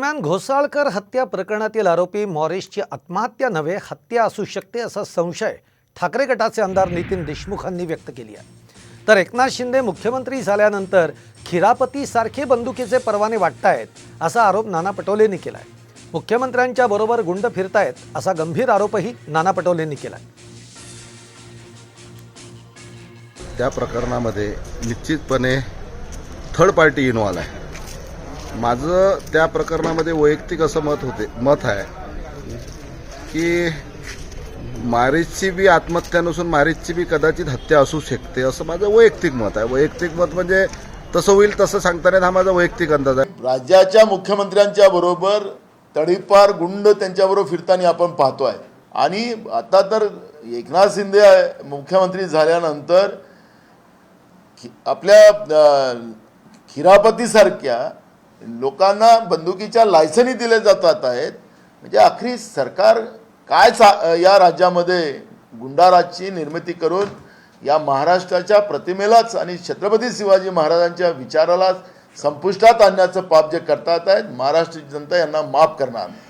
दरम्यान घोसाळकर हत्या प्रकरणातील आरोपी मॉरिसची आत्महत्या नव्हे हत्या असू शकते असा संशय ठाकरे गटाचे आमदार नितीन देशमुखांनी व्यक्त केली आहे. तर एकनाथ शिंदे मुख्यमंत्री झाल्यानंतर खिरापतीसारखे बंदुकीचे परवाने वाटतायत असा आरोप नाना पटोलेंनी केला आहे मुख्यमंत्र्यांच्या बरोबर गुंड फिरतायत असा गंभीर आरोपही नाना पटोलेंनी केला आहे त्या प्रकरणामध्ये निश्चितपणे थर्ड पार्टी इन्व्हॉल्व आहे. माझं त्या प्रकरणामध्ये वैयक्तिक असं मत होते मत आहे की मारीची बी आत्महत्या नसून मारीची बी कदाचित हत्या असू शकते असं माझं वैयक्तिक मत आहे. वैयक्तिक मत म्हणजे तसं होईल तसं सांगता हा माझा वैयक्तिक अंदाज आहे. राज्याच्या मुख्यमंत्र्यांच्या बरोबर तडीपार गुंड त्यांच्याबरोबर फिरताना आपण पाहतोय. आणि आता तर एकनाथ शिंदे मुख्यमंत्री झाल्यानंतर आपल्या खिरापतीसारख्या लोकांना बंदुकीच्या लायसनी दिले जातात आहेत. म्हणजे अखेरी सरकार काय सा या राज्यामध्ये गुंडाराजची निर्मिती करून या महाराष्ट्राच्या प्रतिमेलाच आणि छत्रपती शिवाजी महाराजांच्या विचाराला संपुष्टात आणण्याचं पाप जे करतात आहेत महाराष्ट्राची जनता यांना माफ करणार. नाही